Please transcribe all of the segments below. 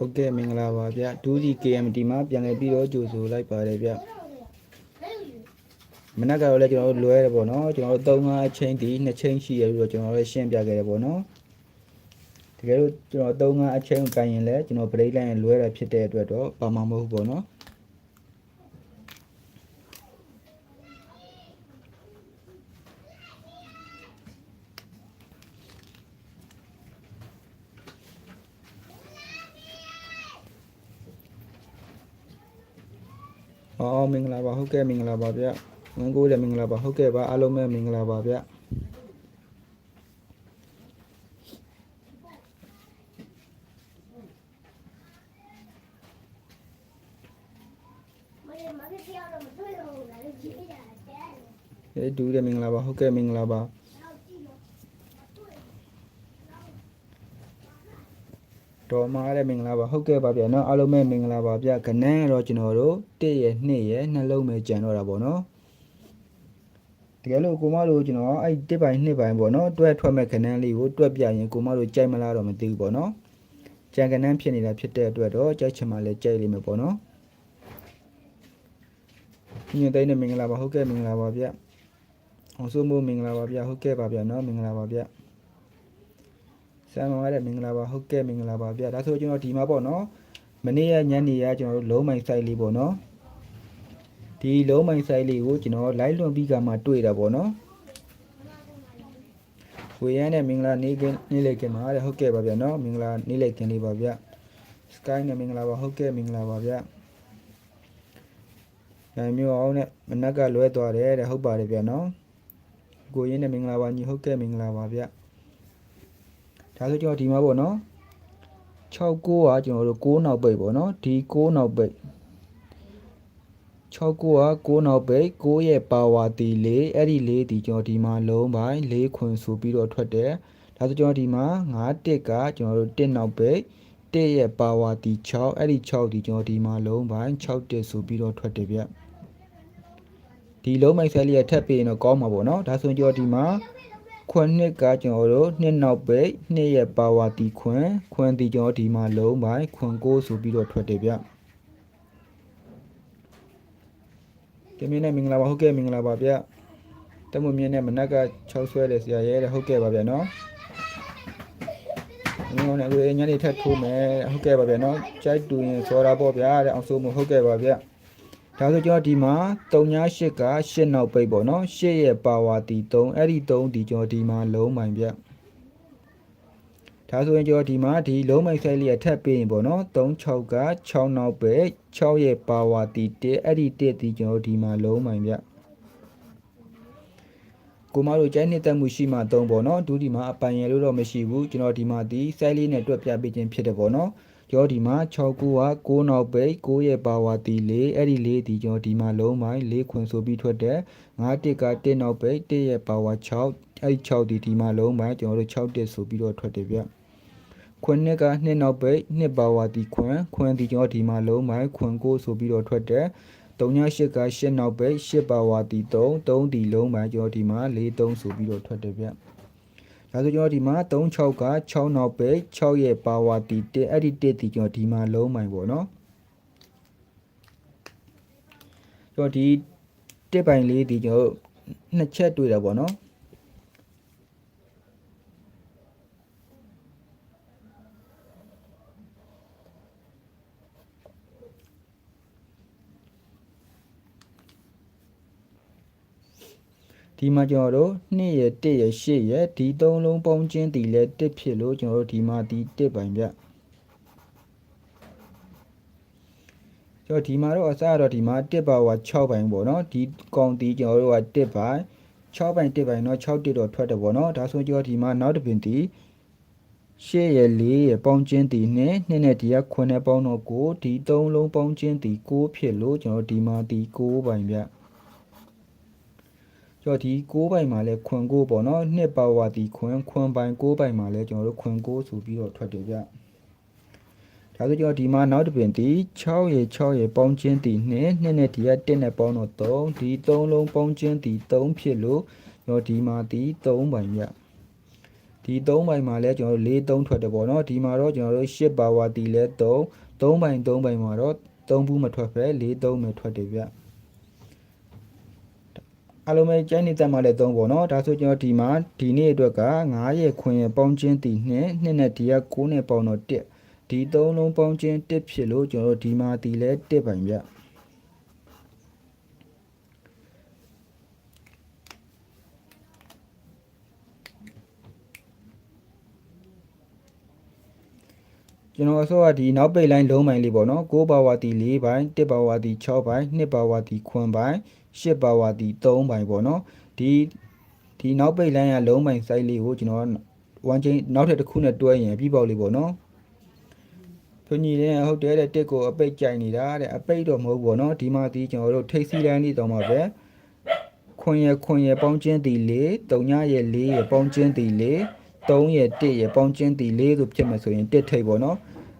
ဟုတ်ကဲ့မင်္ဂလာပါဗျဒူးစီ KMT မှာပြန်လည်ပြီးတော့ကြိုဆိုလိုက်ပါတယ်ဗျမနက်ကတော့လည်းကျွန်တော်တို့လွဲတယ်ပေါ့နော်ကျွန်တော်တို့3 5အချိန်ဒီ2ချိန်ရှိရပြီးတော့ကျွန်တော်တို့ရှင်းပြခဲ့တယ်ပေါ့နော်တကယ်လို့ကျွန်တော်3 5အချိန်ကိုကန်ရင်လည်းကျွန်တော် break line လွဲတာဖြစ်တဲ့အတွက်တော့ပါမှာမဟုတ်ဘူးပေါ့နော် အော်မင်္ဂလာပါဟုတ်ကဲ့မင်္ဂလာပါဗျငန်းကိုလည်းမင်္ဂလာပါဟုတ်ကဲ့ပါအားလုံးပဲမင်္ဂလာပါဗျမလေးမလေးပြောတော့မတွေ့တော့ဘူးလားကြည့်ရတယ်အဲဒူးလည်းမင်္ဂလာပါဟုတ်ကဲ့မင်္ဂလာပါ တော့ကြည့်တော့ တော်မားလည်းမင်္ဂလာပါဟုတ်ကဲ့ပါဗျာနော်အားလုံးပဲမင်္ဂလာပါဗျခနန်းကတော့ကျွန်တော်တို့1ရဲ့2ရဲ့နှလုံးပဲကြံတော့တာပေါ့နော်တကယ်လို့ကိုမတို့ကျွန်တော်အဲ့1ပိုင်း2ပိုင်းပေါ့နော်တွဲထွက်မဲ့ခနန်းလေးကိုတွက်ပြရင်ကိုမတို့ကြိုက်မလားတော့မသိဘူးပေါ့နော်ကြံခနန်းဖြစ်နေတာဖြစ်တဲ့အတွက်တော့ကြိုက်ချင်မှလည်းကြိုက်လိမ့်မယ်ပေါ့နော်ညင်သိန်းနဲ့မင်္ဂလာပါဟုတ်ကဲ့မင်္ဂလာပါဗျအောင်စိုးမိုးမင်္ဂလာပါဗျဟုတ်ကဲ့ပါဗျနော်မင်္ဂလာပါဗျ ဆမ်မောင်ရတဲ့မင်္ဂလာပါဟုတ်ကဲ့မင်္ဂလာပါဗျာဒါဆိုကျွန်တော်ဒီမှာပေါ့နော်မနေ့ကညနေကကျွန်တော်တို့လုံးမိုင် site လေးပေါ့နော်ဒီလုံးမိုင် site လေးကိုကျွန်တော် live လွန်ပြီးကမှတွေ့တာပေါ့နော်ဝေရမ်းနဲ့မင်္ဂလာနေ့ကနေ့လေကင်ပါတဲ့ဟုတ်ကဲ့ပါဗျာနော်မင်္ဂလာနေ့လေကင်လေးပါဗျာ sky နဲ့မင်္ဂလာပါဟုတ်ကဲ့မင်္ဂလာပါဗျာညမျိုးအောင်နဲ့မနက်ကလွဲသွားတယ်တဲ့ဟုတ်ပါတယ်ဗျာနော်ကိုရင်းနဲ့မင်္ဂလာပါညီဟုတ်ကဲ့မင်္ဂလာပါဗျာ ဒါဆိုကျွန်တော်ဒီမှာပေါ့နော်6 9ကကျွန်တော်တို့6နောက်ပိတ်ပေါ့နော်ဒီ6နောက်ပိတ်6 9က6နောက်ပိတ်6ရဲ့ပါဝါတီ4အဲ့ဒီ4ဒီကျွန်တော်ဒီမှာလုံးပိုင်း4ခွင်ဆိုပြီးတော့ထွက်တယ်ဒါဆိုကျွန်တော်ဒီမှာ9တစ်ကကျွန်တော်တို့1နောက်ပိတ်1ရဲ့ပါဝါတီ6အဲ့ဒီ6ဒီကျွန်တော်ဒီမှာလုံးပိုင်း6တစ်ဆိုပြီးတော့ထွက်တယ်ဗျဒီလုံးမိုက်ဆဲလေးရထပ်ပြီးရင်တော့ကောင်းမှာပေါ့နော်ဒါဆိုရင်ကျွန်တော်ဒီမှာ ခွန်းနှစ်ကကျွန်တော်တို့နှစ်နောက်ပိတ်နှစ်ရဲ့ပါဝါတီခွန်းခွန်းတီကျွန်တော်ဒီမှာလုံးပိုင်းခွန်းကိုဆိုပြီးတော့ထွက်တယ်ဗျတမင်းနဲ့မင်္ဂလာပါဟုတ်ကဲ့မင်္ဂလာပါဗျတမမြင့်နဲ့မနက်က6ဆွဲတယ်ဆရာရဲတဲ့ဟုတ်ကဲ့ပါဗျနော်ဒီကောင်နဲ့အခုညနေထက်ထိုးမယ်ဟုတ်ကဲ့ပါဗျနော်ကြိုက်တူရင်စောတာပေါ့ဗျာတဲ့အောင်ဆိုမှုဟုတ်ကဲ့ပါဗျ ဒါဆိုကျွန်တော်ဒီမှာ38က8နောက်ပိတ်ပေါ့နော်8ရဲ့ပါဝါတီ3အဲ့ဒီ3ဒီကျွန်တော်ဒီမှာလုံးပိုင်ဗျဒါဆိုရင်ကျွန်တော်ဒီမှာဒီလုံးမိုက်ဆိုင်လေးရထပ်ပေးရင်ပေါ့နော်36က6နောက်ပိတ်6ရဲ့ပါဝါတီ1အဲ့ဒီ1ဒီကျွန်တော်ဒီမှာလုံးပိုင်ဗျကိုမတို့ကျိုင်းနှစ်သက်မှုရှိမှ3ပေါ့နော်ဒူဒီမှာအပိုင်ရလို့တော့မရှိဘူးကျွန်တော်ဒီမှာဒီဆိုင်လေးနဲ့တွက်ပြပေးခြင်းဖြစ်တယ်ပေါ့နော် ကျော်ဒီမှာ6ကူက6နောက်ပိတ်6ရဲ့ပါဝါတီ4အဲ့ဒီ4ဒီကျော်ဒီမှာလုံးပိုင်း4ခွင်ဆိုပြီးထွက်တယ်9တစ်က1နောက်ပိတ်1ရဲ့ပါဝါ6အဲ့ဒီ6ဒီဒီမှာလုံးပိုင်းကျွန်တော်တို့6တစ်ဆိုပြီးတော့ထွက်တယ်ဗျခွင်နှစ်က2နောက်ပိတ်2ပါဝါတီခွင်ခွင်ဒီကျော်ဒီမှာလုံးပိုင်းခွင်9ဆိုပြီးတော့ထွက်တယ်38က8နောက်ပိတ်8ပါဝါတီ3 3ဒီလုံးပိုင်းကျော်ဒီမှာ4 3ဆိုပြီးတော့ထွက်တယ်ဗျ ဒါဆိုကျွန်တော်ဒီမှာ36က6နောက်ပိတ်6ရဲ့ပါဝါတီ1အဲ့ဒီ1ဒီကျွန်တော်ဒီမှာလုံးမိုင်ပေါ့နော်ကျွန်တော်ဒီ1ပိုင်လေးဒီကျွန်တော်နှစ်ချက်တွေ့တာပေါ့နော် ဒီမှာကျွန်တော်တို့2ရဲ့1ရဲ့8ရဲ့ဒီသုံးလုံးပေါင်းချင်းဒီလဲ1ဖြစ်လို့ကျွန်တော်တို့ဒီမှာဒီ1ပိုင်ပြကျွန်တော်ဒီမှာတော့အစတော့ဒီမှာ1ပါဝါ6ပိုင်ပေါ့နော်ဒီကောင်တီကျွန်တော်တို့က1ပိုင်6ပိုင်1ပိုင်တော့6တစ်တော့ထွက်တယ်ပေါ့နော်ဒါဆိုကျွန်တော်ဒီမှာနောက်တစ်ပင်တီ8ရဲ့4ရဲ့ပေါင်းချင်းတီနဲ့2နဲ့ဒီက9နဲ့ပေါင်းတော့9ဒီ3လုံးပေါင်းချင်းတီ9ဖြစ်လို့ကျွန်တော်ဒီမှာဒီ9ပိုင်ပြ ကျွန်တော်ဒီ6ပိုင်မှာလဲခွန်6ပေါ့နော်နှစ်ပါဝါဒီခွန်ခွန်ပိုင်6ပိုင်မှာလဲကျွန်တော်တို့ခွန်6ဆိုပြီးတော့ထွက်တယ်ဗျဒါဆိုကျွန်တော်ဒီမှာနောက်တစ်ပင်ဒီ6ရေ6ရေပေါင်းချင်းဒီ2နှစ်နဲ့ဒီက1နဲ့ပေါင်းတော့3ဒီ3လုံးပေါင်းချင်းဒီ3ဖြစ်လို့ကျွန်တော်ဒီမှာဒီ3ပိုင်ဗျဒီဒီ3ပိုင်မှာလဲကျွန်တော်တို့4 3ထွက်တယ်ပေါ့နော်ဒီမှာတော့ကျွန်တော်တို့10ပါဝါတီလဲ3 3ပိုင်3ပိုင်မှာတော့3ဘူးမထွက်ပဲ4 3ပဲထွက်တယ်ဗျ အလုံးမဲ့ကျိုင်းနေတက်မှာလဲ3ပေါ့နော်ဒါဆိုကျွန်တော်ဒီမှာဒီနေ့အတွက်က9ရဲ့ခွင်ရဲ့ပေါင်းချင်းတီ2နှစ်နဲ့ဒီက9နဲ့ပေါင်းတော့1ဒီ3လုံးပေါင်းချင်း1ဖြစ်လို့ကျွန်တော်တို့ဒီမှာတီလဲ1ပိုင်ဗျကျွန်တော်အစောကဒီနောက်ပိတ်လိုင်းလုံးပိုင်းလေးပေါ့နော်6ပါဝါတီ4ပိုင်း1ပါဝါတီ6ပိုင်း2ပါဝါတီ9ပိုင်း 10ပါဝါတီ3ပိုင်းပေါ့နော်ဒီဒီနောက်ပိတ်လိုင်းကလုံးပိုင်း site လေးကိုကျွန်တော်ဝမ်ချင်းနောက်ထပ်တစ်ခုနဲ့တွဲရင်ပြီးပေါက်လေးပေါ့နော်ဖွညီတဲ့ဟုတ်တယ်တဲ့တစ်ကိုအပိတ်ကြိုင်နေတာတဲ့အပိတ်တော့မဟုတ်ဘူးပေါ့နော်ဒီမှာဒီကျွန်တော်တို့ထိတ်စီလိုင်းလေးတောင်းပါပဲခွန်ရခွန်ရပေါင်းချင်းတီ4 3ညရဲ့4ရပေါင်းချင်းတီ4 3ရဲ့1ရဲ့ပေါင်းချင်းတီ4ဆိုဖြစ်မယ်ဆိုရင်1ထိပ်ပေါ့နော်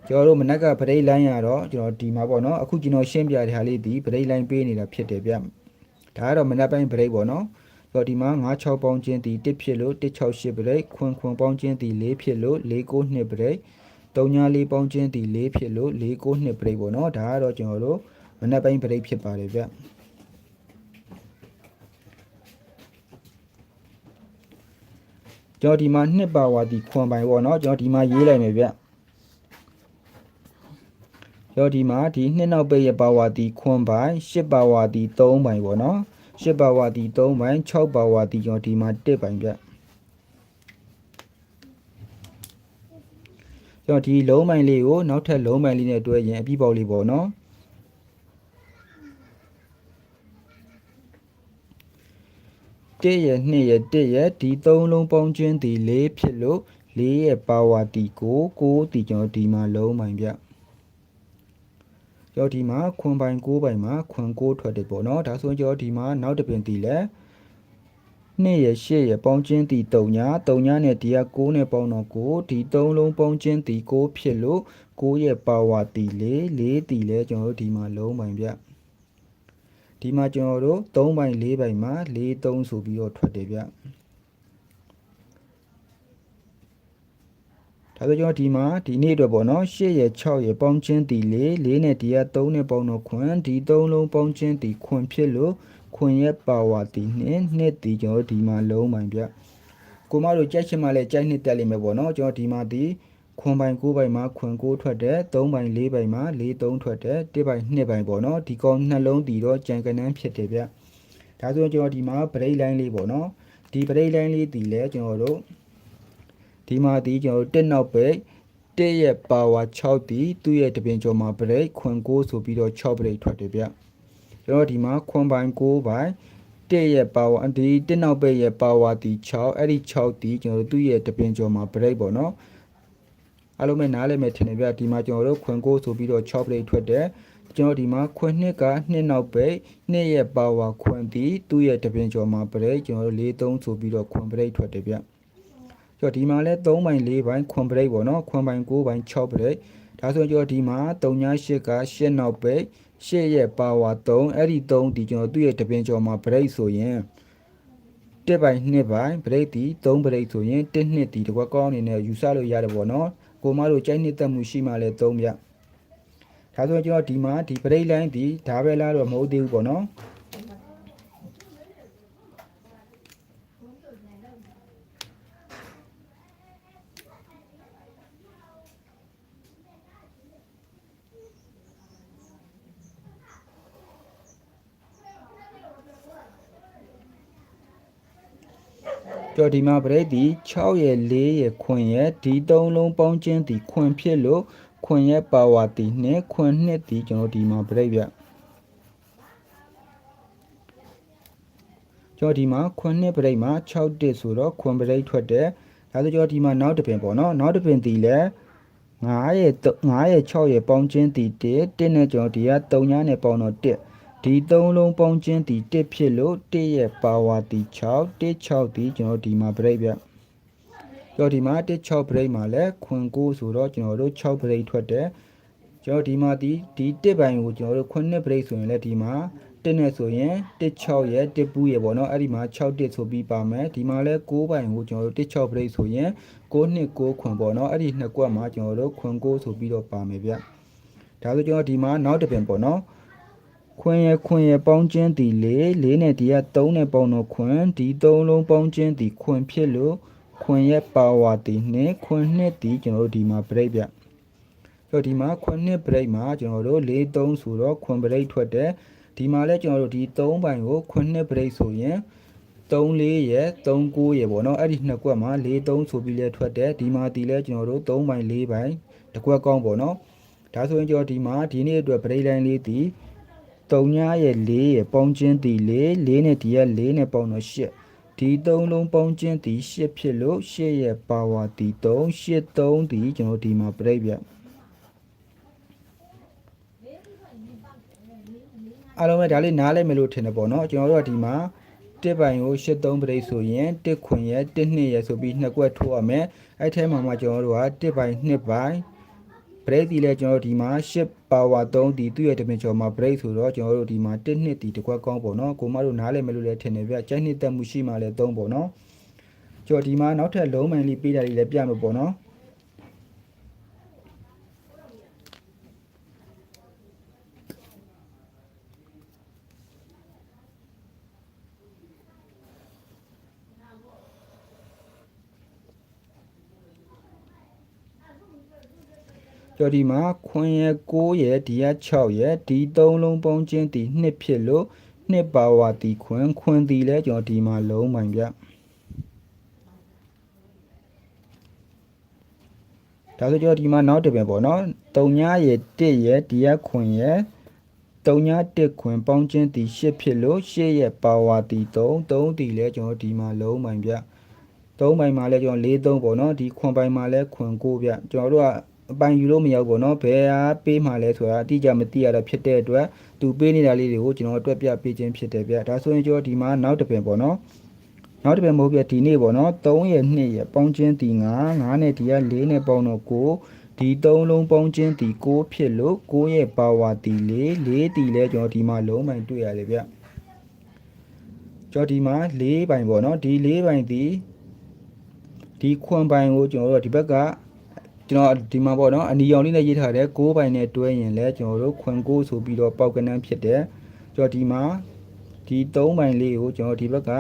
ကျွန်တော်တို့မနက်ကပရိတ်လိုင်းရတော့ကျွန်တော်ဒီမှာပေါ့နော်အခုကျွန်တော်ရှင်းပြတဲ့ဟာလေးဒီပရိတ်လိုင်းပေးနေတာဖြစ်တယ်ဗျ ဒါကတော့မနက်ပိုင်းပရိတ်ပေါ့နော်ဆိုတော့ဒီမှာ96ပေါင်းချင်းတီ1ဖြစ်လို့168ပရိတ်ခွန်ခွန်ပေါင်းချင်းတီ4ဖြစ်လို့492ပရိတ်394ပေါင်းချင်းတီ4ဖြစ်လို့492ပရိတ်ပေါ့နော်ဒါကတော့ကျွန်တော်တို့မနက်ပိုင်းပရိတ်ဖြစ်ပါတယ်ဗျကျွန်တော်ဒီမှာနှစ်ပါဝါတီခွန်ပိုင်ပေါ့နော်ကျွန်တော်ဒီမှာရေးလိုက်မယ်ဗျကျွန် တော်ဒီမှာဒီနှစ်နောက်ပိတ်ရပါဝါတီခွန်ပိုင်၈ပါဝါတီ3ပိုင်ပေါ့နော်၈ပါဝါတီ3ပိုင်6ပါဝါတီကျွန်တော်ဒီမှာ1ပိုင်ဗျကျွန်တော်ဒီလုံးပိုင်လေးကိုနောက်ထပ်လုံးပိုင်လေးနဲ့တွဲရင်အပြီးပေါက်လေးပေါ့နော်1ရဲ့2ရဲ့1ရဲ့ဒီ3လုံးပေါင်းခြင်းဒီ4ဖြစ်လို့4ရဲ့ပါဝါတီကို6တီကျွန်တော်ဒီမှာလုံးပိုင်ဗျ ကျွန်တော်ဒီမှာခွန်ပိုင်6ပိုင်မှာခွန်6ထွက်တယ်ပေါ့နော်ဒါဆိုရင်ကျွန်တော်ဒီမှာနောက်တစ်ပင်တီလဲ2ရဲ့8ရဲ့ပေါင်းခြင်းတီ3ညာ3ညာနဲ့ဒီက6နဲ့ပေါင်းတော့9ဒီ3လုံးပေါင်းခြင်းတီ6ဖြစ်လို့9ရဲ့ပါဝါတီ4 4တီလဲကျွန်တော်တို့ဒီမှာလုံးပိုင်ဗျဒီမှာကျွန်တော်တို့3ပိုင်4ပိုင်မှာ4 3ဆိုပြီးတော့ထွက်တယ်ဗျ ဒါဆိုကျွန်တော်ဒီမှာဒီနေ့အတွက်ပေါ့နော်8ရယ်6ရယ်ပေါင်းချင်းတီ4 4နဲ့ဒီက3နဲ့ပေါင်းတော့ခွန်ဒီ3လုံးပေါင်းချင်းတီခွန်ဖြစ်လို့ခွန်ရဲ့ပါဝါတီ2နှစ်တီကျွန်တော်ဒီမှာလုံးပိုင်ဗျကိုမတို့ကြိုက်ချင်မှလည်းကြိုက်နှစ်တက်လိမ့်မယ်ပေါ့နော်ကျွန်တော်ဒီမှာဒီခွန်ပိုင်9ပိုင်မှာခွန်9ထွက်တယ်3ပိုင်4ပိုင်မှာ4 3ထွက်တယ်1ပိုင်2ပိုင်ပေါ့နော်ဒီကောင်နှလုံးတီတော့ကြံကနန်းဖြစ်တယ်ဗျဒါဆိုရင်ကျွန်တော်ဒီမှာ break line လေးပေါ့နော်ဒီ break line လေးတီလဲကျွန်တော်တို့ ဒီမှာဒီကျွန်တော်တို့တက်နောက်ပဲတက်ရဲ့ power 6တီသူ့ရဲ့တပင်ကျော်မှာ break ခွန်6ဆိုပြီးတော့6 break ထွက်တယ်ဗျကျွန်တော်ဒီမှာခွန်ပိုင်း6ပိုင်းတက်ရဲ့ power ဒီတက်နောက်ပဲရဲ့ power တီ6အဲ့ဒီ6တီကျွန်တော်တို့သူ့ရဲ့တပင်ကျော်မှာ break ပေါ့နော်အားလုံးပဲနားလည်မယ်ထင်တယ်ဗျဒီမှာကျွန်တော်တို့ခွန်6ဆိုပြီးတော့6 break ထွက်တယ်ကျွန်တော်ဒီမှာခွန်နှစ်ကနှစ်နောက်ပဲနှစ်ရဲ့ power ခွန်တီသူ့ရဲ့တပင်ကျော်မှာ break ကျွန်တော်တို့4 3ဆိုပြီးတော့ခွန် break ထွက်တယ်ဗျ ကျော်ဒီမှာလဲ3ပိုင်း4ပိုင်းခွန်ပရိတ်ပေါ့နော်ခွန်ပိုင်း9ပိုင်း6ပရိတ်ဒါဆိုကျော်ဒီမှာ3ည8က8နောက်ပိတ်8ရဲ့ပါဝါ3အဲ့ဒီ3ဒီကျွန်တော်သူ့ရဲ့တပင်ကျော်မှာပရိတ်ဆိုရင်1ပိုင်း2ပိုင်းပရိတ်ဒီ3ပရိတ်ဆိုရင်1နှစ်ဒီတကွက်ကောင်းအနေနဲ့ယူဆလို့ရတယ်ပေါ့နော်ကိုမတို့ကြိုက်နှစ်သက်မှုရှိမှလဲ3ပြဒါဆိုကျွန်တော်ဒီမှာဒီပရိတ်လိုင်းဒီဒါပဲလားတော့မဟုတ်သေးဘူးပေါ့နော် ကြော်ဒီမှာပရိတ်ဒီ6ရဲ့4ရဲ့ခွန်ရဲ့ဒီ3လုံးပေါင်းချင်းဒီခွန်ဖြစ်လို့ခွန်ရဲ့ပါဝါတီနဲ့ခွန်နှစ်ဒီကျွန်တော်ဒီမှာပရိတ်ပြကျော်ဒီမှာခွန်နှစ်ပရိတ်မှာ6တစ်ဆိုတော့ခွန်ပရိတ်ထွက်တယ်ဒါဆိုကျော်ဒီမှာနောက်တစ်ပင်ပေါ့နော်နောက်တစ်ပင်ဒီလဲ9ရဲ့9ရဲ့6ရဲ့ပေါင်းချင်းဒီ1 1နဲ့ကျော်ဒီက3ညနဲ့ပေါင်းတော့1 ဒီ3လုံးပေါင်းချင်းဒီ1ဖြစ်လို့1ရဲ့ပါဝါတီ6 1 6ဒီကျွန်တော်ဒီမှာ break ပြကျော်ဒီမှာ1 6 break မှာလဲခွန်9ဆိုတော့ကျွန်တော်တို့6 break ထွက်တယ်ကျွန်တော်ဒီမှာဒီဒီ1ပိုင်းကိုကျွန်တော်တို့9 break ဆိုရင်လည်းဒီမှာတစ်နဲ့ဆိုရင်တစ်6ရဲ့တစ်ပူးရဲ့ပေါ့နော်အဲ့ဒီမှာ6တစ်ဆိုပြီးပါမယ်ဒီမှာလဲ6ပိုင်ကိုကျွန်တော်တို့တစ်6ပရိတ်ဆိုရင်6နှစ်6ခွန်ပေါ့နော်အဲ့ဒီနှစ်ကွက်မှာကျွန်တော်တို့ခွန်6ဆိုပြီးတော့ပါမယ်ဗျဒါဆိုကျွန်တော်ဒီမှာနောက်တစ်ပင်ပေါ့နော် ခွင်ရခွင်ရပေါင်းချင်းတီလေးလေးနဲ့ဒီက3နဲ့ပေါင်းတော့ခွင်ဒီ3လုံးပေါင်းချင်းတီခွင်ဖြစ်လို့ခွင်ရဲ့ပါဝါတီနဲ့ခွင်နှစ်တီကျွန်တော်တို့ဒီမှာပရိတ်ဗျဆိုတော့ဒီမှာခွင်နှစ်ပရိတ်မှာကျွန်တော်တို့4 3ဆိုတော့ခွင်ပရိတ်ထွက်တယ်ဒီမှာလဲကျွန်တော်တို့ဒီ3ပိုင်ကို9ဘရိတ်ဆိုရင်3လေးရယ်3 9ရယ်ပေါ့နော်အဲ့ဒီနှစ်ကွက်မှာ4 3ဆိုပြီးလဲထွက်တယ်ဒီမှာဒီလဲကျွန်တော်တို့3ပိုင်4ပိုင်တစ်ကွက်ကောင်းပေါ့နော်ဒါဆိုရင်ကျွန်တော်ဒီမှာဒီနေ့အတွက်ဗရိတ်လိုင်းလေးဒီ 3ညရဲ့4ရယ်ပေါင်းချင်းဒီ4 4နဲ့ဒီက4နဲ့ပေါင်းတော့8ဒီ3လုံးပေါင်းချင်းဒီ8ဖြစ်လို့8ရဲ့ပါဝါဒီ3 8 3ဒီကျွန်တော်ဒီမှာဗရိတ်ပြအားလုံးပဲဒါလေးနားလဲမယ်လို့ထင်တယ်ပေါ့နော်ကျွန်တော်တို့ကဒီမှာတစ်ပိုင်ကို83ပရိတ်ဆိုရင်တစ်ခွင်ရဲ့တစ်နှစ်ရဲ့ဆိုပြီးနှစ်ကွက်ထိုးရမယ်အဲ့ထဲမှာမှကျွန်တော်တို့ကတစ်ပိုင်နှစ်ပိုင်ပရိတ်ဒီလဲကျွန်တော်တို့ဒီမှာ10 power 3ဒီသူ့ရဲ့ dimension မှာ break ဆိုတော့ကျွန်တော်တို့ဒီမှာတစ်နှစ်ဒီတစ်ခွက်ကောင်းပေါ့နော်ကိုမတို့နားလဲမယ်လို့လည်းထင်တယ်ဗျကြိုက်နှစ်တက်မှုရှိမှလည်း3ပေါ့နော်ကျွန်တော်ဒီမှာနောက်ထပ်လုံးမိုင်လေးပေးတာလေးလည်းပြမယ်ပေါ့နော် ကျော်ဒီမှာခွင်ရ9ရယ်ဒီက6ရယ်ဒီ3လုံးပေါင်းချင်းဒီ2ဖြစ်လို့2ပါဝါဒီခွင်ခွင်ဒီလဲကျွန်တော်ဒီမှာလုံးပိုင်ပြဒါဆိုကျွန်တော်ဒီမှာနောက်တစ်ပင်ပေါ့နော်3ညရယ်1ရယ်ဒီကခွင်ရယ်3ည1ခွင်ပေါင်းချင်းဒီ8ဖြစ်လို့8ရဲ့ပါဝါဒီ3 3ဒီလဲကျွန်တော်ဒီမှာလုံးပိုင်ပြ3ပိုင်မှာလဲကျွန်တော်4 3ပေါ့နော်ဒီခွန်ပိုင်မှာလဲခွင်9ပြကျွန်တော်တို့က အပိုင်ယူလို့မရောက်ဘူးเนาะဘယ်ဟာပေးမှလဲဆိုတာအတိအကျမသိရတော့ဖြစ်တဲ့အတွက်သူပေးနေတာလေးတွေကိုကျွန်တော်အတွက်ပြပေးခြင်းဖြစ်တယ်ဗျဒါဆိုရင်ကျွန်တော်ဒီမှာနောက်တစ်ပင်ပေါ့နော်နောက်တစ်ပင်မဟုတ်ပြဒီနေ့ပေါ့နော်3ရဲ့2ရဲ့ပေါင်းချင်းဒီ9 9နဲ့ဒီက4နဲ့ပေါင်းတော့9ဒီ3လုံးပေါင်းချင်းဒီ6ဖြစ်လို့6ရဲ့ပါဝါဒီ4 4ဒီလဲကျွန်တော်ဒီမှာလုံးပိုင်တွေ့ရတယ်ဗျကျွန်တော်ဒီမှာ4ပိုင်ပေါ့နော်ဒီ4ပိုင်ဒီဒီခွန်ပိုင်ကိုကျွန်တော်တို့ဒီဘက်က ကျွန်တော်ဒီမှာပေါ့နော်အနီရောင်လေးနဲ့ရေးထားတယ်6ပိုင်နဲ့တွဲရင်လဲကျွန်တော်တို့ခွန်6ဆိုပြီးတော့ပေါက်ကနန်းဖြစ်တယ်ကျွန်တော်ဒီမှာဒီ3ပိုင်လေးကိုကျွန်တော်ဒီဘက်က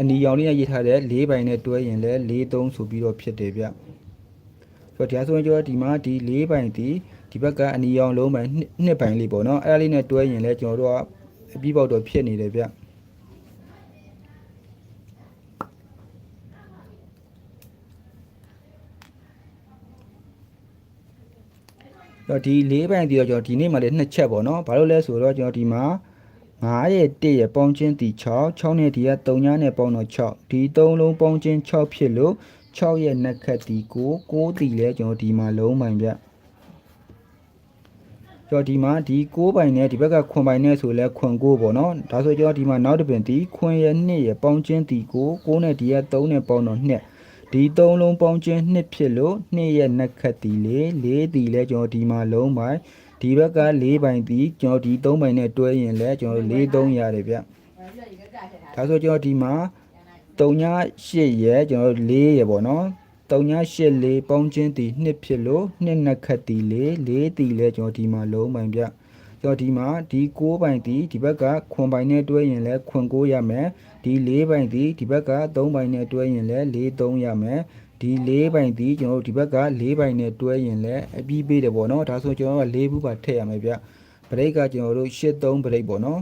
အနီရောင်လေးနဲ့ရေးထားတယ်4ပိုင်နဲ့တွဲရင်လဲ4 3ဆိုပြီးတော့ဖြစ်တယ်ဗျဆိုတော့ဒီအဆိုရင်ကျွန်တော်ဒီမှာဒီ4ပိုင်ဒီဒီဘက်ကအနီရောင်လုံးပိုင်2ပိုင်လေးပေါ့နော်အဲ့ဒါလေးနဲ့တွဲရင်လဲကျွန်တော်တို့ကအပြီးပေါက်တော့ဖြစ်နေတယ်ဗျ တော့ဒီ၄ပိုင်တီတော့ကျွန်တော်ဒီနေ့မှလည်းနှစ်ချက်ပေါ့နော်ဘာလို့လဲဆိုတော့ကျွန်တော်ဒီမှာ9ရဲ့1ရဲ့ပေါင်းချင်းတီ6 6နဲ့ဒီက3ညနဲ့ပေါင်းတော့6ဒီ3လုံးပေါင်းချင်း6ဖြစ်လို့6ရဲ့နှက်ခတ်တီ9 9တီလဲကျွန်တော်ဒီမှာလုံးပိုင်ပြကျွန်တော်ဒီမှာဒီ6ပိုင်နဲ့ဒီဘက်ကခွန်ပိုင်နဲ့ဆိုလဲခွန်9ပေါ့နော်ဒါဆိုကျွန်တော်ဒီမှာနောက်တစ်ပင်တီခွန်ရဲ့2ရဲ့ပေါင်းချင်းတီ9 9နဲ့ဒီက3နဲ့ပေါင်းတော့2 ဒီသုံးလုံးပေါင်းချင်းနှစ်ဖြစ်လို့နှစ်ရဲ့နှက်ခတ်တီလေးလေးတီလဲကျွန်တော်ဒီမှာလုံးပိုင်ဒီဘက်က၄ပိုင်တီကျွန်တော်ဒီ၃ပိုင်နဲ့တွဲရင်လဲကျွန်တော်၄၃ရတယ်ဗျဒါဆိုကျွန်တော်ဒီမှာ3ည8ရဲ့ကျွန်တော်4ရဲ့ပေါ့နော်3ည8လေးပေါင်းချင်းတီနှစ်ဖြစ်လို့နှစ်နှက်ခတ်တီလေး၄တီလဲကျွန်တော်ဒီမှာလုံးပိုင်ဗျကျွန်တော်ဒီမှာဒီ6ပိုင်တီဒီဘက်ကခွန်ပိုင်နဲ့တွဲရင်လဲခွန်9ရမယ် ဒီ၄ပိုင်တီဒီဘက်က3ပိုင်နဲ့တွဲရင်လဲ4 3ရမယ်ဒီ၄ပိုင်တီကျွန်တော်တို့ဒီဘက်က၄ပိုင်နဲ့တွဲရင်လဲအပြီးပေးတယ်ပေါ့နော်ဒါဆိုကျွန်တော်တို့က၄ဘူးပါထည့်ရမယ်ဗျဘရိတ်ကကျွန်တော်တို့8 3ဘရိတ်ပေါ့နော်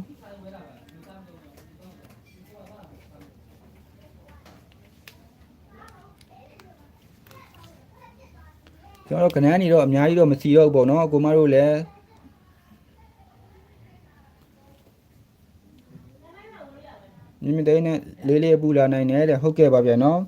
ကျွန်တော်တို့ကနန်းနေတော့အများကြီးတော့မစီတော့ဘူးပေါ့နော်အကိုမတို့လည်း မြင်မြင်တဲ့နဲ့လေးလေးပူလာနိုင်တယ်တဲ့ဟုတ်ကဲ့ပါဗျာနော်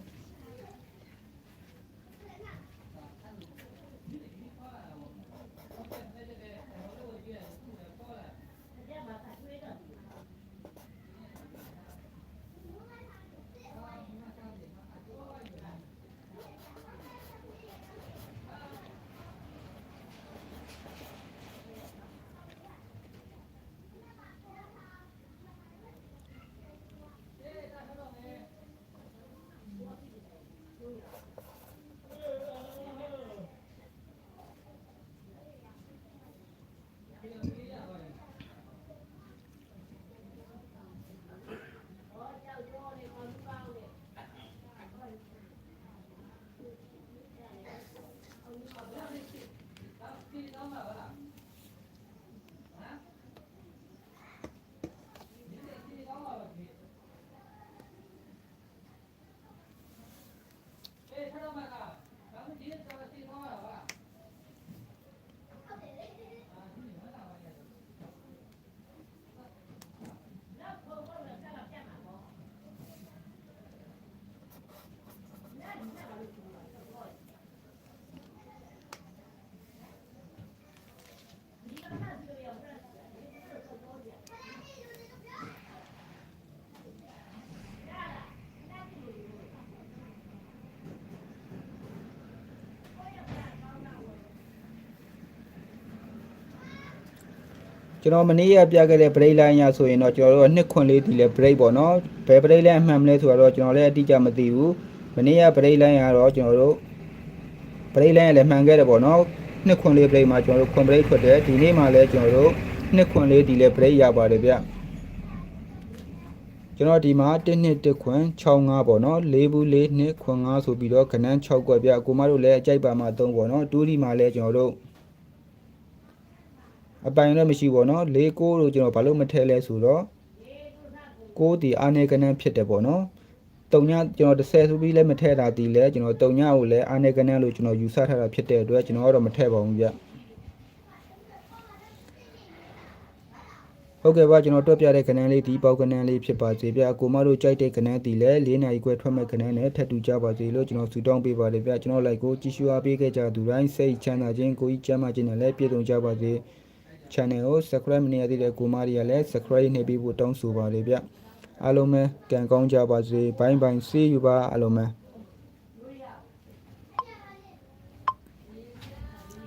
ကျွန်တော်မနေ့ကပြခဲ့တဲ့ break line ရဆိုရင်တော့ကျွန်တော်တို့ကနှစ်ခွန်လေးဒီလဲ break ပေါ့နော်ဘယ် break line အမှန်မလဲဆိုတော့ကျွန်တော်လည်းအတိအကျမသိဘူးမနေ့က break line ကတော့ကျွန်တော်တို့ break line လည်းမှန်ခဲ့တယ်ပေါ့နော်နှစ်ခွန်လေး break မှာကျွန်တော်တို့ခွန် break ထွက်တယ်ဒီနေ့မှလည်းကျွန်တော်တို့နှစ်ခွန်လေးဒီလဲ break ရပါတယ်ဗျကျွန်တော်ဒီမှာ1နှစ်1ခွန်65ပေါ့နော်4ဘူး4နှစ်ခွန်5ဆိုပြီးတော့ခဏန်း6ကွက်ဗျအကိုမတို့လည်းအကြိုက်ပါမှာ3ပေါ့နော်တူးဒီမှာလည်းကျွန်တော်တို့ အပိုင်လည်းမရှိပေါ့နော်၄ကိုလို့ကျွန်တော်ဘာလို့မထဲလဲဆိုတော့ကိုဒီအာနေကနန်းဖြစ်တယ်ပေါ့နော်တုံညကျွန်တော်30ဆိုပြီးလည်းမထဲတာဒီလဲကျွန်တော်တုံညကိုလည်းအာနေကနန်းလို့ကျွန်တော်ယူဆထားတာဖြစ်တဲ့အတွက်ကျွန်တော်ကတော့မထဲပါဘူးဗျဟုတ်ကဲ့ပါကျွန်တော်တွက်ပြတဲ့ကနန်းလေးဒီပေါက်ကနန်းလေးဖြစ်ပါစေဗျအကိုမတို့ကြိုက်တဲ့ကနန်းဒီလဲ၄နာရီခွဲထွက်မဲ့ကနန်းနဲ့ထပ်တူကြပါစေလို့ကျွန်တော်ဆုတောင်းပေးပါတယ်ဗျကျွန်တော်လိုက်ကိုကြည့်ရှုအားပေးခဲ့ကြသူတိုင်းစိတ်ချမ်းသာခြင်းကိုယ်ကြီးကျမ်းမာခြင်းနဲ့လည်းပြည့်စုံကြပါစေ channel ကို subscribe မနေရသေးတဲ့ကိုမရီကလည်း subscribe နှိပ်ပေးဖို့တောင်းဆိုပါတယ်ဗျအားလုံးပဲကံကောင်းကြပါစေဘိုင်းဘိုင်း see you ပါအားလုံးပဲ